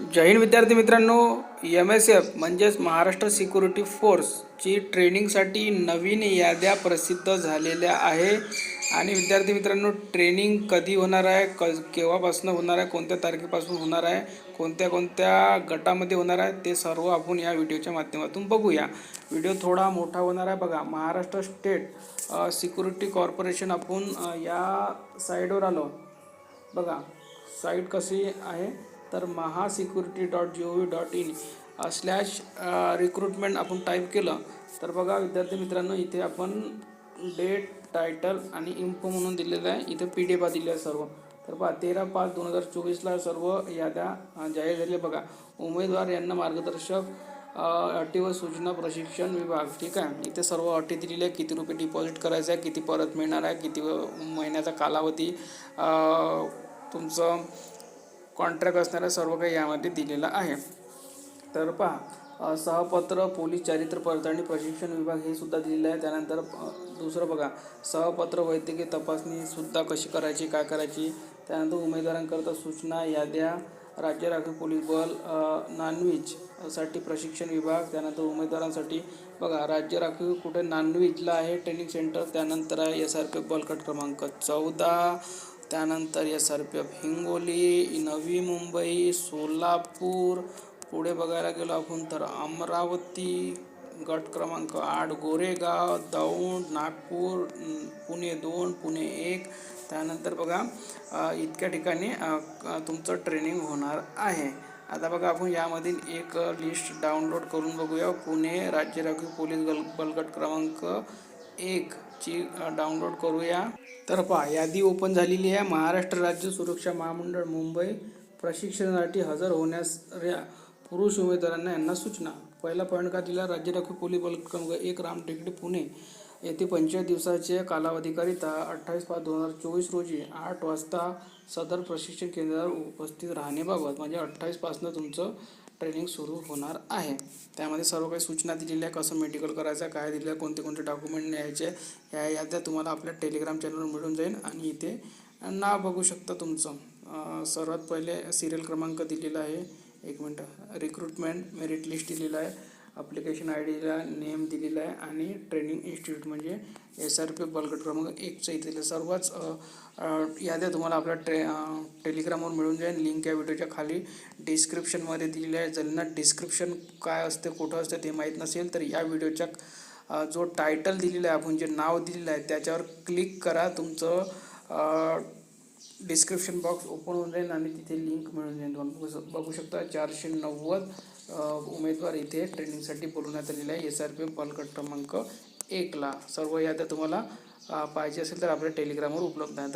जैन विद्यार्थी मित्रांनो M S F म्हणजेच महाराष्ट्र सिक्युरिटी फोर्सची ट्रेनिंगसाठी नवीन याद्या प्रसिद्ध झालेल्या आहे. आणि विद्यार्थी मित्रांनो ट्रेनिंग कधी होणार आहे? क केव्हापासून होणार आहे? कोणत्या तारखेपासून होणार आहे? कोणत्या कोणत्या गटामध्ये होणार आहे? ते सर्व आपण या व्हिडिओच्या माध्यमातून बघूया. व्हिडिओ थोडा मोठा होणार आहे. बघा महाराष्ट्र स्टेट सिक्युरिटी कॉर्पोरेशन आपण या साईडवर आलो. बघा साईट कशी आहे? तर Maha security dot G O V dot in slash recruitment आपण टाईप केलं. तर बघा विद्यार्थी मित्रांनो इथे आपण डेट टायटल आणि इन्फो म्हणून दिलेलं आहे. इथे पी डी एफ दिले आहे सर्व. तर पहा तेरा पाच दोन हजार चोवीसला सर्व याद्या जाहीर झाल्या बघा उमेदवार यांना मार्गदर्शक अटी व सूचना प्रशिक्षण विभाग ठीक आहे? इथे सर्व अटी दिलेल्या आहे किती रुपये डिपॉझिट करायचं आहे किती परत मिळणार आहे किती महिन्याचा कालावधी तुमचं कॉन्ट्रॅक्ट असणाऱ्या सर्व काही यामध्ये दिलेला आहे. तर पहा सहपत्र पोलीस चारित्र पडताळणी प्रशिक्षण विभाग हे सुद्धा दिलेलं आहे. त्यानंतर दुसरं बघा सहपत्र वैद्यकीय तपासणी सुद्धा कशी करायची काय करायची? त्यानंतर उमेदवारांकरता सूचना याद्या राज्य राखीव पोलीस बल नॉनव्हेजसाठी प्रशिक्षण विभाग त्यानंतर उमेदवारांसाठी बघा राज्य राखीव कुठे नॉनव्हेजला आहे ट्रेनिंग सेंटर त्यानंतर आहे एस आर पी बलकट क्रमांक चौदा. त्यानंतर S R P F Hingoli Navi Mumbai Solapur. पुढे बघायला गेलो आपण तर अमरावती गट क्रमांक आठ गोरेगाव दौंड नागपूर पुणे दोन पुणे एक. त्यानंतर बघा इतक्या ठिकाणी तुमचं ट्रेनिंग होणार आहे. आता बघा आपण यामधील एक लिस्ट डाउनलोड करून बघूया. पुणे राज्य राखीव पोलीस गल बलगट क्रमांक एक ची डाउनलोड करूया. तर पहा यादी ओपन झालेली आहे. महाराष्ट्र राज्य सुरक्षा महामंडळ मुंबई. प्रशिक्षणासाठी हजर होण्यास पुरुष उमेदवारांना यांना सूचना. पहिला पॉईंट का दिला? राज्य राखीव पोलीस बल क्रमांक एक राम टेकडी पुणे. येथे पंचवीस दिवसाच्या कालावधीकरिता अठ्ठावीस पाच दोन हजार चोवीस रोजी आठ वाजता सदर प्रशिक्षण केंद्रावर उपस्थित राहण्याबाबत म्हणजे अठ्ठावीसपासनं तुमचं ट्रेनिंग सुरू होणार आहे. त्यामध्ये सर्व काही सूचना दिलेल्या आहे कसं मेडिकल करायचं आहे, काय दिलेलं आहे कोणते कोणते डॉक्युमेंट न्यायचे ह्या याद्या तुम्हाला आपल्या टेलिग्राम चॅनलवर मिळून जाईल आणि इथे नाव बघू शकता तुमचं. सर्वात पहिले सिरियल क्रमांक दिलेला आहे. एक मिनटं. रिक्रुटमेंट मेरिट लिस्ट दिलेलं आहे. अप्लिकेशन आय डीला नेम दिलेला आहे आणि ट्रेनिंग इन्स्टिट्यूट म्हणजे एस आर पी बलगट क्रमांक एकचं इथे सर्वच याद्या तुम्हाला आपल्या ट्रे टेलिग्रामवर मिळून जाईल. लिंक या व्हिडिओच्या खाली डिस्क्रिप्शनमध्ये दिलेली आहे. ज्यांना डिस्क्रिप्शन काय असते कुठं असते ते माहीत नसेल तर या व्हिडिओच्या जो टायटल दिलेला आहे आपण जे नाव दिलेलं आहे त्याच्यावर क्लिक करा. तुमचं डिस्क्रिप्शन बॉक्स ओपन होऊन जाईल आणि तिथे लिंक मिळून जाईल. तुम्हाला बघू बघू शकता चारशे नव्वद उमेदवार इथे ट्रेनिंगसाठी बोलवण्यात आलेला आहे. एस आर पी एफ क्रमांक एकला सर्व याद्या तुम्हाला पाहिजे असेल तर आपल्या टेलिग्रामवर उपलब्ध आहे